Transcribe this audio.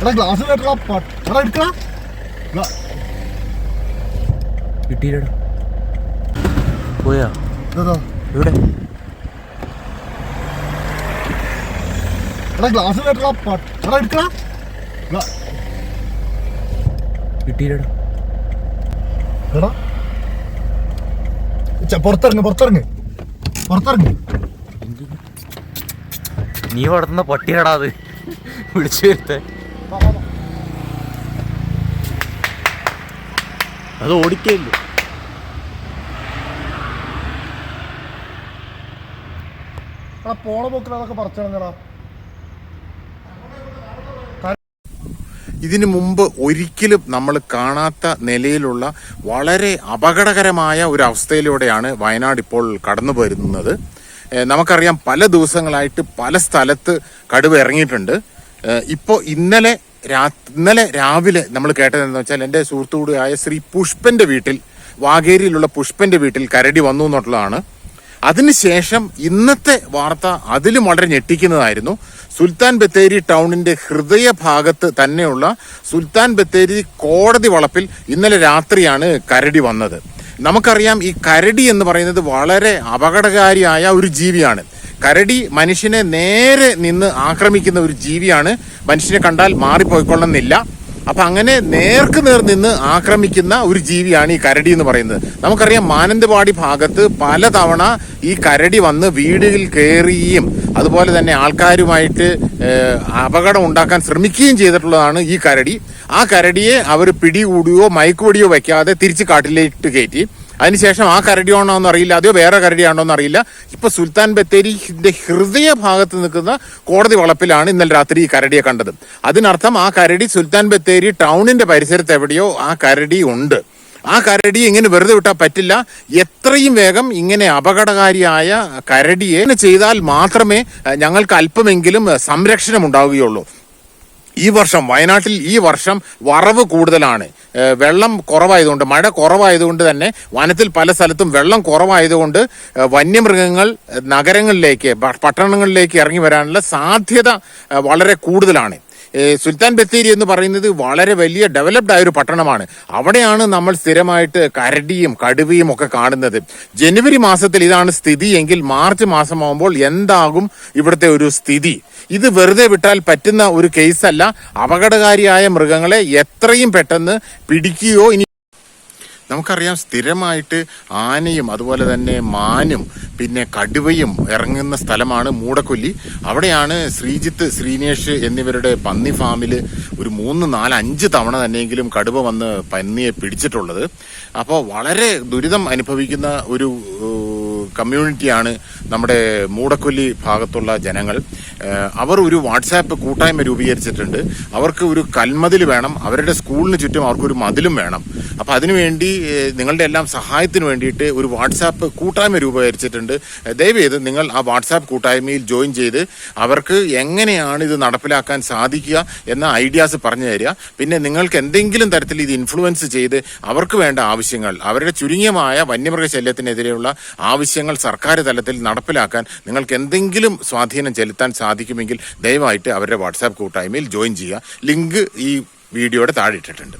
എടാ ഗ്ലാസ് കേട്ടടാ പ- എടാ എടുക്കടാ. കിട്ടിയില്ലടാ. പോയാ? എവിടെ? എടാ ഗ്ലാസ് കേട്ടടാ പ- എടാ എടുക്കടാ. കിട്ടിയില്ലടാ. എടാ. പുറത്തിറങ്ങ് പുറത്തിറങ്ങ്. പുറത്തിറങ്ങ്. നീ വളർത്തുന്ന പട്ടിയാടാ അത്. വിളിച്ചു വരുത്തേ. അത് ഓടിക്കയില്ല എടാ പോണ പോക്കിൽ അതൊക്കെ ഇതിനു മുമ്പ് ഒരിക്കലും നമ്മൾ കാണാത്ത നിലയിലുള്ള വളരെ അപകടകരമായ ഒരു അവസ്ഥയിലൂടെയാണ് വയനാട് ഇപ്പോൾ കടന്നു വരുന്നത്. നമുക്കറിയാം പല ദിവസങ്ങളായിട്ട് പല സ്ഥലത്ത് കടുവ ഇറങ്ങിയിട്ടുണ്ട്. ഏഹ് ഇപ്പോ ഇന്നലെ രാ ഇന്നലെ രാവിലെ നമ്മൾ കേട്ടതെന്ന് വെച്ചാൽ എന്റെ സുഹൃത്തുകൂടിയായ ശ്രീ പുഷ്പന്റെ വീട്ടിൽ വാഗേരിയിലുള്ള പുഷ്പന്റെ വീട്ടിൽ കരടി വന്നു എന്നുള്ളതാണ്. അതിനുശേഷം ഇന്നത്തെ വാർത്ത അതിലും വളരെ ഞെട്ടിക്കുന്നതായിരുന്നു. സുൽത്താൻ ബത്തേരി ടൗണിന്റെ ഹൃദയഭാഗത്ത് തന്നെയുള്ള സുൽത്താൻ ബത്തേരി കോടതി വളപ്പിൽ ഇന്നലെ രാത്രിയാണ് കരടി വന്നത്. നമുക്കറിയാം ഈ കരടി എന്ന് പറയുന്നത് വളരെ അപകടകാരിയായ ഒരു ജീവിയാണ്. കരടി മനുഷ്യനെ നേരെ നിന്ന് ആക്രമിക്കുന്ന ഒരു ജീവിയാണ്. മനുഷ്യനെ കണ്ടാൽ മാറിപ്പോയിക്കൊള്ളുന്നില്ല. അപ്പൊ അങ്ങനെ നേർക്ക് നേർ നിന്ന് ആക്രമിക്കുന്ന ഒരു ജീവിയാണ് ഈ കരടി എന്ന് പറയുന്നത്. നമുക്കറിയാം മാനന്തവാടി ഭാഗത്ത് പലതവണ ഈ കരടി വന്ന് വീടുകളിൽ കയറുകയും അതുപോലെ തന്നെ ആൾക്കാരുമായിട്ട് അപകടം ഉണ്ടാക്കാൻ ശ്രമിക്കുകയും ചെയ്തിട്ടുള്ളതാണ് ഈ കരടി. ആ കരടിയെ അവർ പിടികൂടുകയോ മയക്കുപൊടിയോ വയ്ക്കാതെ തിരിച്ച് കാട്ടിലേക്ക് കയറ്റി. അതിനുശേഷം ആ കരടിയാണോ എന്ന് അറിയില്ല. അതോ വേറെ കരടിയാണോ എന്ന് അറിയില്ല. ഇപ്പൊ സുൽത്താൻ ബത്തേരിന്റെ ഹൃദയ ഭാഗത്ത് നിൽക്കുന്ന കോടതി വളപ്പിലാണ് ഇന്നലെ രാത്രി ഈ കരടിയെ കണ്ടത്. അതിനർത്ഥം ആ കരടി സുൽത്താൻ ബത്തേരി ടൗണിന്റെ പരിസരത്ത് എവിടെയോ ആ കരടി ഉണ്ട്. ആ കരടി ഇങ്ങനെ വെറുതെ വിട്ടാൽ പറ്റില്ല. എത്രയും വേഗം ഇങ്ങനെ അപകടകാരിയായ കരടിയെ ചെയ്താൽ മാത്രമേ ഞങ്ങൾക്ക് അല്പമെങ്കിലും സംരക്ഷണം ഉണ്ടാവുകയുള്ളൂ. ഈ വർഷം വയനാട്ടിൽ ഈ വർഷം വറവ് കൂടുതലാണ്. വെള്ളം കുറവായതുകൊണ്ട് മഴ കുറവായതുകൊണ്ട് തന്നെ വനത്തിൽ പല സ്ഥലത്തും വെള്ളം കുറവായതുകൊണ്ട് വന്യമൃഗങ്ങൾ നഗരങ്ങളിലേക്ക് പട്ടണങ്ങളിലേക്ക് ഇറങ്ങി വരാനുള്ള സാധ്യത വളരെ കൂടുതലാണ്. സുൽത്താൻ ബത്തേരി എന്ന് പറയുന്നത് വളരെ വലിയ ഡെവലപ്ഡ് ആയ ഒരു പട്ടണമാണ്. അവിടെയാണ് നമ്മൾ സ്ഥിരമായിട്ട് കരടിയും കടുവയും ഒക്കെ കാണുന്നത്. ജനുവരി മാസത്തിൽ ഇതാണ് സ്ഥിതി എങ്കിൽ മാർച്ച് മാസമാകുമ്പോൾ എന്താകും ഇവിടുത്തെ ഒരു സ്ഥിതി. ഇത് വെറുതെ വിട്ടാൽ പറ്റുന്ന ഒരു കേസല്ല അപകടകാരിയായ മൃഗങ്ങളെ എത്രയും പെട്ടെന്ന് പിടിക്കുകയോ ഇനി നമുക്കറിയാം സ്ഥിരമായിട്ട് ആനയും അതുപോലെ തന്നെ മാനും പിന്നെ കടുവയും ഇറങ്ങുന്ന സ്ഥലമാണ് മൂടക്കൊല്ലി. അവിടെയാണ് ശ്രീജിത്ത് ശ്രീനേഷ് എന്നിവരുടെ പന്നി ഫാമിൽ ഒരു മൂന്ന് നാല് അഞ്ച് തവണ തന്നെയെങ്കിലും കടുവ വന്ന് പന്നിയെ പിടിച്ചിട്ടുള്ളത്. അപ്പോൾ വളരെ ദുരിതം അനുഭവിക്കുന്ന ഒരു കമ്മ്യൂണിറ്റിയാണ് നമ്മുടെ മൂടക്കൊല്ലി ഭാഗത്തുള്ള ജനങ്ങൾ. അവർ ഒരു വാട്സാപ്പ് കൂട്ടായ്മ രൂപീകരിച്ചിട്ടുണ്ട്. അവർക്ക് ഒരു കൽമതിൽ വേണം. അവരുടെ സ്കൂളിന് ചുറ്റും അവർക്കൊരു മതിലും വേണം. അപ്പോൾ അതിനുവേണ്ടി നിങ്ങളുടെ എല്ലാം സഹായത്തിന് വേണ്ടിയിട്ട് ഒരു വാട്സാപ്പ് കൂട്ടായ്മ രൂപീകരിച്ചിട്ടുണ്ട്. ദയവേത് നിങ്ങൾ ആ വാട്സാപ്പ് കൂട്ടായ്മയിൽ ജോയിൻ ചെയ്ത് അവർക്ക് എങ്ങനെയാണ് ഇത് നടപ്പിലാക്കാൻ സാധിക്കുക എന്ന ഐഡിയാസ് പറഞ്ഞു തരിക. പിന്നെ നിങ്ങൾക്ക് എന്തെങ്കിലും തരത്തിൽ ഇത് ഇൻഫ്ലുവൻസ് ചെയ്ത് അവർക്ക് വേണ്ട ആവശ്യങ്ങൾ അവരുടെ ചുരുങ്ങിയമായ വന്യമൃഗശല്യത്തിനെതിരെയുള്ള ആവശ്യങ്ങൾ സർക്കാർ തലത്തിൽ നടപ്പിലാക്കാൻ നിങ്ങൾക്ക് എന്തെങ്കിലും സ്വാധീനം ചെലുത്താൻ സാധിക്കുമെങ്കിൽ ദയവായിട്ട് അവരുടെ വാട്സാപ്പ് കൂട്ടായ്മയിൽ ജോയിൻ ചെയ്യുക. ലിങ്ക് ഈ വീഡിയോയുടെ താഴെ ഇട്ടിട്ടുണ്ട്.